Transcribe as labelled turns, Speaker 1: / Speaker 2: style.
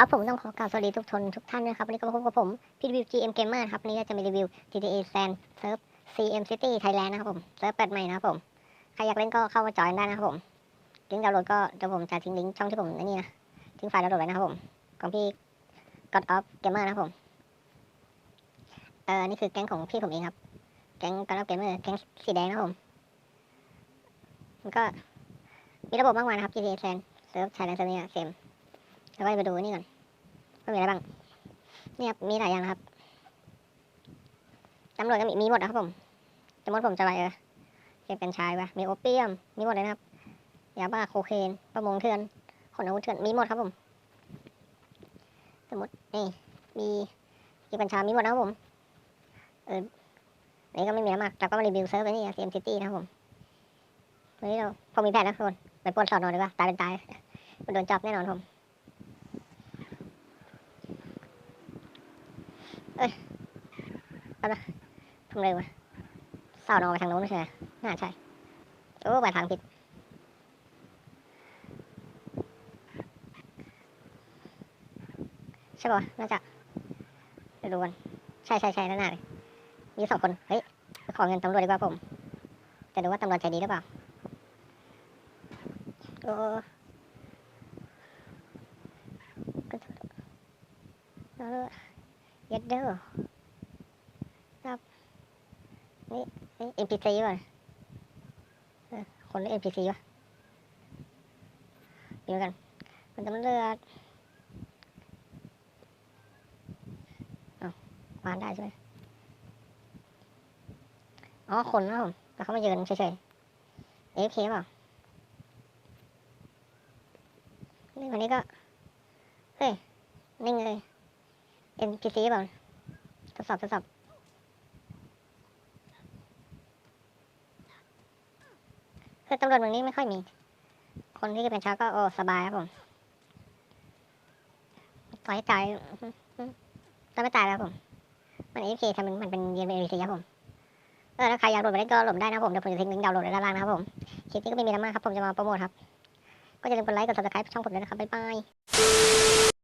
Speaker 1: ครับผมต้องขอกล่าวสวัสดีทุกคนทุกท่านด้วยครับวันนี้ก็มาพบกับผมพี่รีวิว GM Gamer ครับวันนี้ก็จะมารีวิว GTA San เซิร์ฟ CM City Thailand นะครับผมเซิร์ฟเปิดใหม่นะครับผมใครอยากเล่นก็เข้ามาจอยได้นะครับผมลิงก์ดาวน์โหลดก็เดี๋ยวผมจะทิ้งลิงก์ช่องที่ผมนี่นะทิ้งไฟล์ดาวน์โหลดไว้นะครับผมของพี่ God of Gamer นะครับผมเออนี่คือแก๊งของพี่ผมเองครับแก๊ง God of Gamer แก๊งสีแดงนะครับผมมันก็มีระบบมากมายนะครับ GTA San เซิร์ฟ Thailand เซิร์ฟนี้เซมแล้วก็ไปดูนี่ก่อน มีอะไรบ้างเนี่ยมีหลายอย่างนะครับตำรวจก็มีมีหมดนะครับผมสมมติผมจะไปเออเก็บกัญชายปะมีโอเปียม มีหมดเลยนะครับยาบ้าโคเคนประมงเถื่อนขนอาวุธเถื่อนมีหมดครับผม สมมตินี่มีเก็บกัญชามีหมดนะครับผมเออนนี้ก็ไม่มีอะไรมากเราก็มารีวิวเซิร์ฟไปนี่ซีเอ็มซิตี้นะครับผมวันนี้เราพอมีแผนนะทุกคนไปปล้นสอนอนดีกว่าตายเป็นตายมันโดนจับแน่นอนผม เอ้ยอะไรทำเร็ววะสานอนไปทางโน้นใช่เหรอน่าใช่ โอ้ไปทางผิดใช่ป่ะน่าจะไปดูกัน ใช่ใช่ใช่นั่นน่ะเลยมีสองคน เฮ้ย ขอเงินตำรวจดีกว่าผม จะดูว่าตำรวจใจดีหรือเปล่า โอ้ก็แล้ว ย็ดเด้อครับนี่ NPC ป่ะเออคนหรือ NPC วะเดูกัน มันจะมันเลือดเอ้าวานได้ใช่ไหมอ๋อ คนนะผมแต่เขามายืนเฉยๆ AFK เปล่านี่วันนี้ก็ เฮ้ย นิ่งเลย NPC เปล่าทดสอบทดสอบคือตำรวจเมืองนี้ไม่ค่อยมี คนที่เป็นชาวก็โอ้สบายครับผมต่อให้ตายต้องไม่ตายแล้วผม มันเอฟเคทำมันมันเป็นเย็นเป็นเอซีครับผมเออถ้าใครอยากโหลดไปเล่นก็โหลดได้นะผมเดี๋ยวผมจะทิ้งลิงก์ดาวน์โหลดไว้ด้านล่างนะครับผมคลิปนี้ก็ไม่มีอะไรมากครับผมจะมาโปรโมทครับ ก็อย่าลืมกดไลค์กด subscribe ช่องผมด้วยนะครับบ๊ายบาย